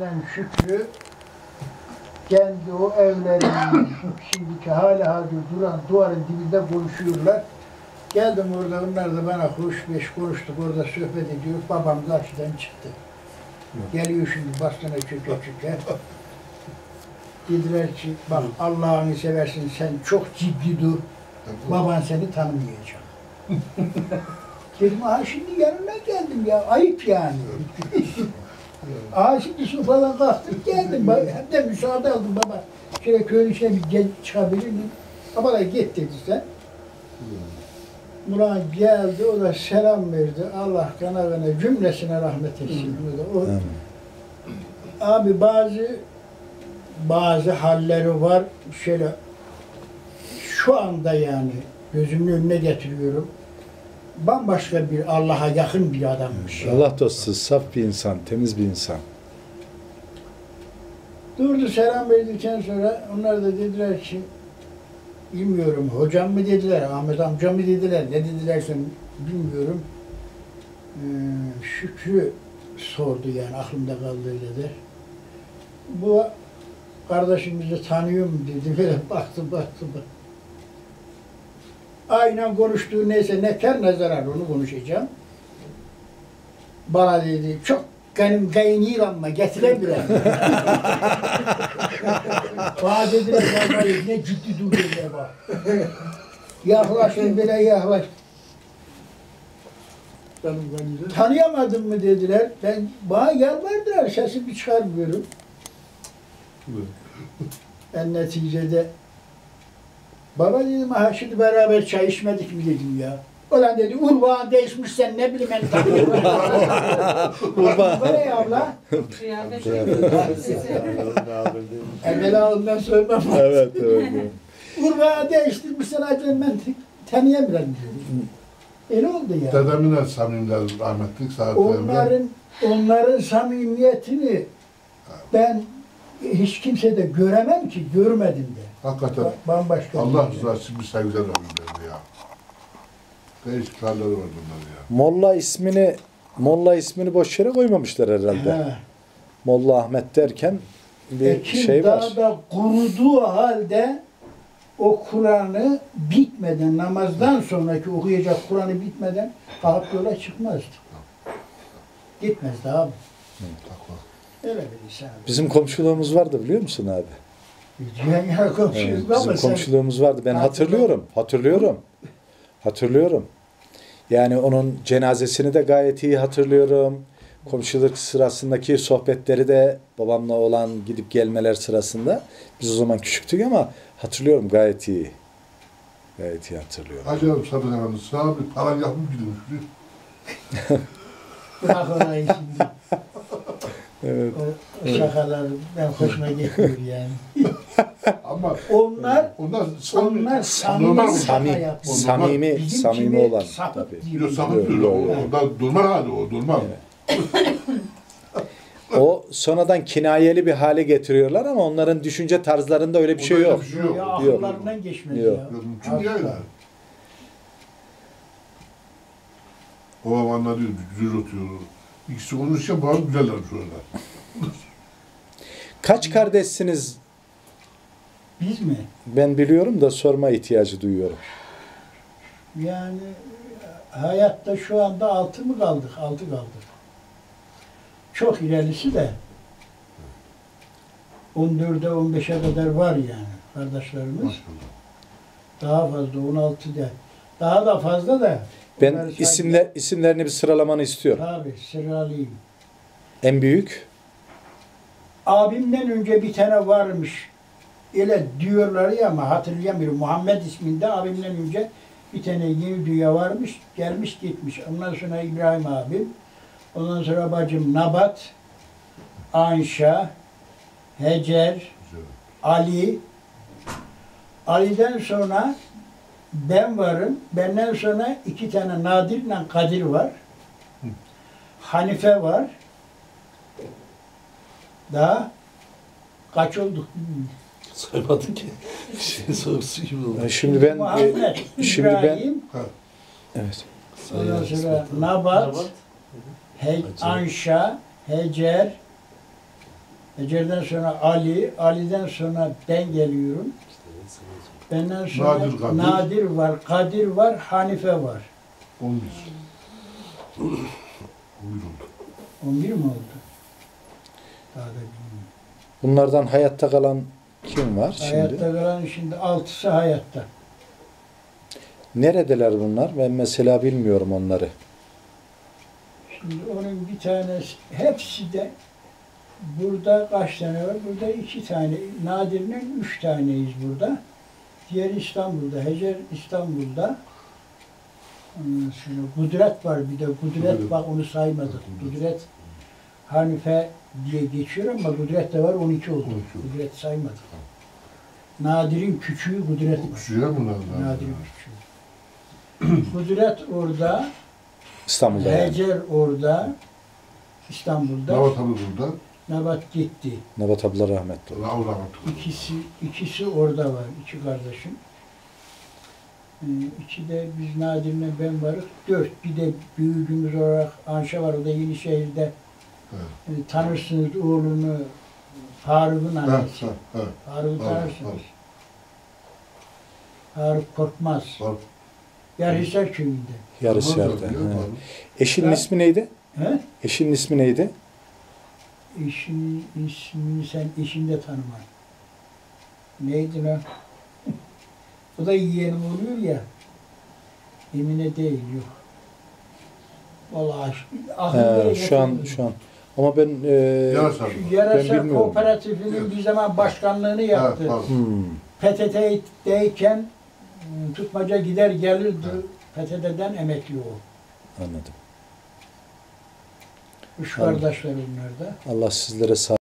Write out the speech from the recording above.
Lan Şükrü kendi o evlerin şimdiki hala hazır duran duvarın dibinde konuşuyorlar. Geldim orada onlar da bana hoş beş konuştuk orada sohbet ediyoruz. Babam karşıdan çıktı. Geliyor şimdi bastına çöke çöke. Dediler ki bak Allah'ını seversin sen çok ciddi dur. Baban seni tanımayacak. Dedim ha şimdi yanına geldim ya ayıp yani. Aa şimdi sofadan kalktım geldim. Ba- Hem de müsaade aldım baba. Şöyle köyün içine bir gel çıkabilir miyim? Baba da git dedi sen. Murat geldi, o da selam verdi. Allah kana kana cümlesine rahmet etsin. O da- o, abi bazı bazı halleri var. Şöyle şu anda yani gözümün önüne getiriyorum. Bambaşka bir Allah'a yakın bir adammış. Allah dostu, saf bir insan, temiz bir insan. Durdu selam verdikten sonra onlar da dediler ki bilmiyorum hocam mı dediler, Ahmet amca mı dediler, ne dedilerse bilmiyorum. Ee, Şükrü sordu yani aklımda kaldı dedi. Bu kardeşimizi tanıyor mu dedi. Böyle baktım baktım. baktım. Aynen konuştuğu neyse ne kar ne zarar onu konuşacağım. Bana dedi çok benim kaynıyor ama getirebilir. Bana dediler ne ciddi duruyor bak. Yaklaştım böyle yaklaş. Tanıyamadın mı dediler. Ben bana yalvardılar sesimi çıkarmıyorum. Ben neticede baba dedim ha şimdi beraber çay içmedik mi dedim ya. Ulan dedi urban değişmiş sen ne bileyim ben tanıyorum. Urban. Böyle ya abla. Kıyafet. Evvel ağzından söylemem. Evet, evet. evet. Urban değiştirmişsen acaba ben tanıyamıyorum dedim. Öyle oldu ya. Dedemin de samimiler rahmetlik Emre. Onların onların samimiyetini ben hiç kimsede göremem ki görmedim de. Hakikaten Ba- Bambaşka. Allah rızası için bir saygılar ömürlerdi ya. Değişik halleri var bunlar ya. Molla ismini Molla ismini boş yere koymamışlar herhalde. Ha. Molla Ahmet derken bir Ekim şey var. dağda kuruduğu halde o Kur'an'ı bitmeden, namazdan sonraki okuyacak Kur'an'ı bitmeden kalkıp yola çıkmazdı. Gitmezdi abi. Takva. Öyle bir insan. Bizim komşuluğumuz vardı biliyor musun abi? Yana komşuyuz Evet, ama bizim sen komşuluğumuz vardı. Ben hatırlıyorum. Hatırlıyorum. Hatırlıyorum. Yani onun cenazesini de gayet iyi hatırlıyorum. Komşuluk sırasındaki sohbetleri de babamla olan gidip gelmeler sırasında. Biz o zaman küçüktük ama hatırlıyorum gayet iyi. Gayet iyi hatırlıyorum. Acayip Sadık Efendi sağ bir para yapıp gidiyormuş. bırak orayı şimdi. Evet. O, o şakalar ben hoşuma gitmiyor yani. Ama Onlar onlar samimi. onlar samimi samimi, samimi kimi olan tabii. diyor. Yok sapık Yok, diyor. yok, O- yok. Orada durma hali o durma. O sonradan kinayeli bir hale getiriyorlar ama onların düşünce tarzlarında öyle bir şey yok. bir şey yok. Ya Yok. akıllarından geçmedi Yok. ya. Yok, Mümkün değil Asla. yani. Babam anlatıyor, güzel oturuyor. İkisi konuşuyor, bana gülerler şöyle. Kaç kardeşsiniz Biz mi? ben biliyorum da sorma ihtiyacı duyuyorum. Yani e, hayatta şu anda altı mı kaldık? Altı kaldık. Çok ilerisi de 14'e 15'e kadar var yani kardeşlerimiz. Maşallah. Daha fazla 16 de. Daha da fazla da. Ben isimler isimlerini bir sıralamanı istiyorum. Tabii sıralayayım. En büyük Abimden önce bir tane varmış. Öyle diyorlar ya ama hatırlayamıyorum. Muhammed isminde abimden önce bir tane yeni dünya varmış. Gelmiş gitmiş. Ondan sonra İbrahim abim. Ondan sonra bacım Nabat, Anşa, Hecer. Ali. Ali'den sonra ben varım. Benden sonra iki tane Nadir ile Kadir var. Hanife var. Daha kaç olduk. Saymadın ki. Şey sorusu gibi oldu. e, şimdi ben e, şimdi ben- İbrahim, evet. ondan sonra İsmet. Nabat. He. Anşa, Hecer, Hacer'den sonra Ali, Ali'den sonra ben geliyorum. Benden sonra Nadir, Nadir, Kadir. var, Kadir var, Hanife var. 11. 11 oldu. 11 mi oldu? Daha da bilmiyorum. Bunlardan hayatta kalan kim var şimdi? Hayatta kalan şimdi altısı hayatta. Neredeler bunlar? Ben mesela bilmiyorum onları. Şimdi onun bir tanesi, hepsi de burada kaç tane var? Burada iki tane. Nadir'in üç taneyiz burada. Diğer İstanbul'da. Hecer İstanbul'da. Sonra Kudret var bir de. Kudret bak onu saymadık. Kudret Hanife diye geçiyor ama Kudret de var 12 oldu. 12 oldu. Kudret saymadık. Nadir'in küçüğü Kudret var. Küçüğe bunlar. Nadir'in küçüğü. Kudret orada. İstanbul'da yani. Hecer orada, İstanbul'da. Davat abi burada. Nabat gitti. Nebat abla rahmetli. oldu. Rav rahmetli. İkisi, ikisi orada var, iki kardeşim. Ee, iki de biz Nadir'le ben varız. Dört. Bir de büyüğümüz olarak Anşa var. O da Yenişehir'de. Evet. Ee, tanırsınız oğlunu Faruk'un annesi. ha, ha. Faruk'u Faruk, tanırsınız. Faruk Korkmaz. Faruk. Yarhisar köyünde. Musun? Eşinin ismi neydi? He? Eşinin ismi neydi? Eşinin ismini sen eşinde tanıma. Neydi lan? Bu da yeğenim oluyor ya. Emine değil yok. Vallahi aklım böyle He, şu an şu an. Ama ben e, Yarasa. Yarasa bilmiyorum. Kooperatifinin bir zaman başkanlığını yaptı. Faruk. hmm, PTT'deyken ıı, tutmaca gider gelirdi. PTT'den emekli o. anladım. Üç kardeşler onlar da. Allah sizlere sağ